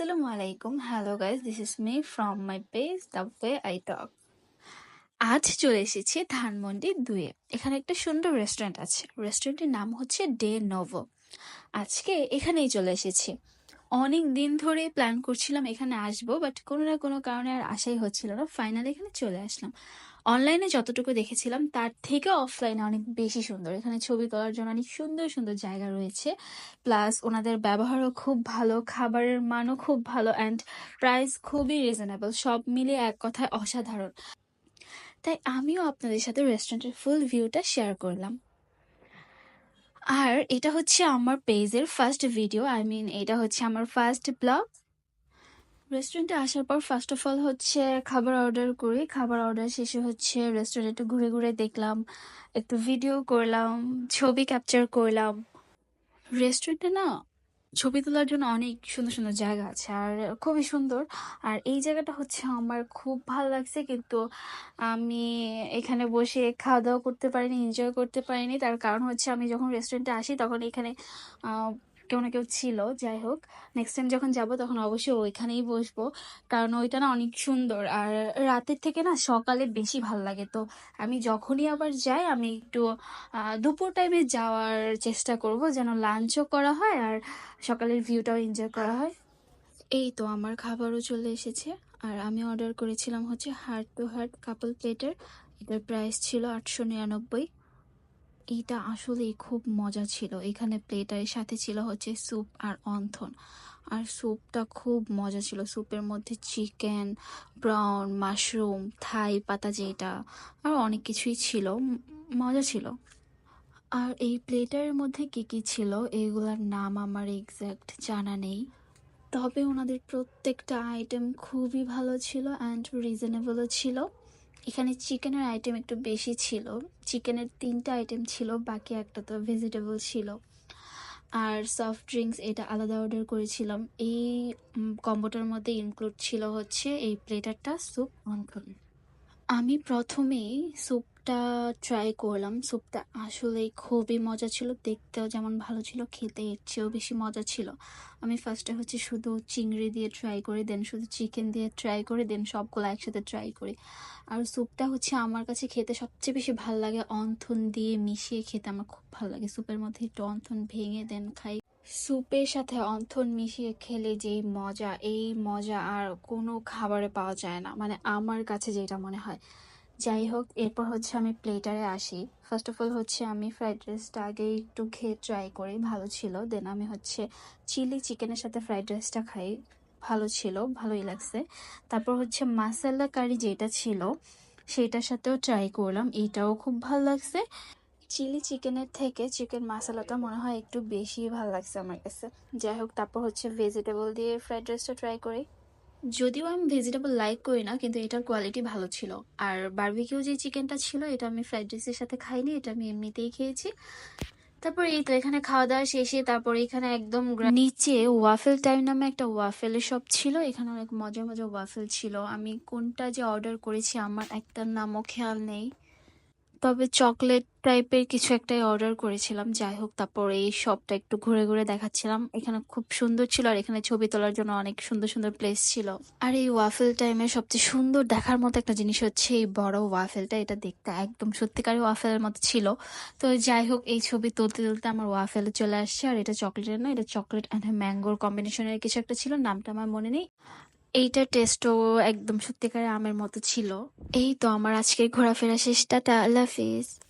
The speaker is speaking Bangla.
Assalamu আলাইকুম hello guys, this is me from my page the Way I Talk. আজ চলে এসেছি ধানমন্ডি দুয়ে। এখানে একটা সুন্দর রেস্টুরেন্ট আছে। রেস্টুরেন্টের নাম হচ্ছে ডে নোভো আজকে এখানেই চলে এসেছি। অনেক দিন ধরে প্ল্যান করছিলাম এখানে আসব বাট কোনো না কোনো কারণে আর আশাই হচ্ছিল না। ফাইনালি এখানে চলে আসলাম। অনলাইনে যতটুকু দেখেছিলাম, তার থেকে অফলাইনে অনেক বেশি সুন্দর। এখানে ছবি তোলার জন্য অনেক সুন্দর সুন্দর জায়গা রয়েছে। প্লাস ওনাদের ব্যবহারও খুব ভালো, খাবারের মানও খুব ভালো অ্যান্ড প্রাইস খুবই রিজনেবল সব মিলিয়ে এক কথায় অসাধারণ। তাই আমিও আপনাদের সাথে রেস্টুরেন্টের ফুল ভিউটা শেয়ার করলাম। আর এটা হচ্ছে আমার পেজের ফার্স্ট ভিডিও আই মিন এটা হচ্ছে আমার ফার্স্ট ব্লগ রেস্টুরেন্টে আসার পর ফার্স্ট অফ অল হচ্ছে খাবার অর্ডার করি। খাবার অর্ডার শেষে হচ্ছে রেস্টুরেন্টে ঘুরে ঘুরে দেখলাম, একটু ভিডিও করলাম, ছবি ক্যাপচার করলাম। রেস্টুরেন্টে না ছবি তোলার জন্য অনেক সুন্দর সুন্দর জায়গা আছে আর খুবই সুন্দর। আর এই জায়গাটা হচ্ছে আমার খুব ভালো লাগছে কিন্তু আমি এখানে বসে খাওয়া দাওয়া করতে পারিনি এনজয় করতে পারিনি। তার কারণ হচ্ছে আমি যখন রেস্টুরেন্টে আসি তখন এখানে কেউ না কেউ ছিল, যাই হোক। নেক্সট টাইম যখন যাব তখন অবশ্যই ওইখানেই বসবো। কারণ ওইটা না অনেক সুন্দর। আর রাতের থেকে না সকালে বেশি ভালো লাগে। তো আমি যখনই আবার যাই, আমি একটু দুপুর টাইমে যাওয়ার চেষ্টা করব যেন লাঞ্চও করা হয় আর সকালের ভিউটাও এনজয় করা হয়। এই তো আমার খাবারও চলে এসেছে। আর আমি অর্ডার করেছিলাম হচ্ছে হার্ট টু হার্ট কাপল প্লেটের এটার প্রাইস ছিল আটশো নিরানব্বই। এইটা আসলেই খুব মজা ছিল। এখানে প্লেটার সাথে ছিল হচ্ছে স্যুপ আর অন্থন। আর স্যুপটা খুব মজা ছিল। স্যুপের মধ্যে চিকেন ব্রাউন মাশরুম, থাই পাতা যেটা আর অনেক কিছুই ছিল। মজা ছিল। আর এই প্লেটারের মধ্যে কি কি ছিল, এগুলার নাম আমার এক্স্যাক্ট জানা নেই। তবে ওনাদের প্রত্যেকটা আইটেম খুবই ভালো ছিল অ্যান্ড রিজনেবলও ছিল। এখানে চিকেনের আইটেম একটু বেশি ছিল। চিকেনের তিনটা আইটেম ছিল, বাকি একটা তো ভেজিটেবল ছিল। আর সফট ড্রিঙ্কস এটা আলাদা অর্ডার করেছিলাম। এই কম্বোটার মধ্যে ইনক্লুড ছিল হচ্ছে এই প্লেটারটা স্যুপ অনকল আমি প্রথমেই স্যুপটা ট্রাই করলাম স্যুপটা আসলে খুবই মজা ছিল, দেখতেও যেমন ভালো ছিল, খেতে এর চেয়েও বেশি মজা ছিল। আমি ফার্স্টে হচ্ছে শুধু চিংড়ি দিয়ে ট্রাই করি দেন শুধু চিকেন দিয়ে ট্রাই করি দেন সবগুলো একসাথে ট্রাই করি। আর স্যুপটা হচ্ছে আমার কাছে খেতে সবচেয়ে বেশি ভালো লাগে, অন্থন দিয়ে মিশিয়ে খেতে আমার খুব ভালো লাগে। স্যুপের মধ্যে একটু অন্থন ভেঙে দেন খাই। স্যুপের সাথে অন্থন মিশিয়ে খেলে যেই মজা, এই মজা আর কোনো খাবারে পাওয়া যায় না। মানে আমার কাছে যেটা মনে হয় যাই হোক, এরপর হচ্ছে আমি প্লেটারে আসি। ফার্স্ট অফ অল হচ্ছে আমি ফ্রাইড রাইসটা আগে একটু খেয়ে ট্রাই করি, ভালো ছিল। দেন আমি হচ্ছে চিলি চিকেনের সাথে ফ্রাইড রাইসটা খাই, ভালো ছিল, ভালোই লাগছে। তারপর হচ্ছে মাসালা কারি যেটা ছিল, সেটার সাথেও ট্রাই করলাম, এটাও খুব ভালো লাগছে। চিলি চিকেনের থেকে চিকেন মশলাটা মনে হয় একটু বেশি ভালো লাগছে আমার কাছে। যাই হোক, তারপর হচ্ছে ভেজিটেবল দিয়ে ফ্রাইড রাইসটা ট্রাই করি। যদিও আমি ভেজিটেবল লাইক করি না, কিন্তু এটার কোয়ালিটি ভালো ছিল। আর বার্বিকিউ যে চিকেনটা ছিল, এটা আমি ফ্রাইড রাইসের সাথে খাইনি, এটা আমি এমনিতেই খেয়েছি। তারপর এই তো এখানে খাওয়া দাওয়া শেষে, তারপর এখানে একদম নিচে ওয়াফেল টাইম নামে একটা ওয়াফেলের শপ ছিল, এখানে অনেক মজা মজা ওয়াফেল ছিল। আমি কোনটা যে অর্ডার করেছি, আমার একটার নামও খেয়াল নেই। তবে চকলেট টাইপের কিছু একটাই অর্ডার করেছিলাম। যাই হোক, তারপর এই শপটা একটু ঘুরে ঘুরে দেখাচ্ছিলাম। এখানে খুব সুন্দর ছিল আর এখানে ছবি তোলার জন্য অনেক সুন্দর সুন্দর প্লেস ছিল। আর এই ওয়াফেল টাইমে সবচেয়ে সুন্দর দেখার মতো একটা জিনিস হচ্ছে এই বড় ওয়াফেলটা এটা দেখতে একদম সত্যিকারের ওয়াফেলের মতো ছিল। তো যাই হোক, এই ছবি তুলতে তুলতে আমার ওয়াফেলে চলে আসছে। আর এটা চকলেটের না, এটা চকলেট অ্যান্ড ম্যাঙ্গোর কম্বিনেশনের কিছু একটা ছিল। নামটা আমার মনে নেই। এইটার টেস্টও একদম সত্যিকারের আমের মতো ছিল। এই তো আমার আজকের ঘোরাফেরা শেষটা আল্লাহ হাফিজ।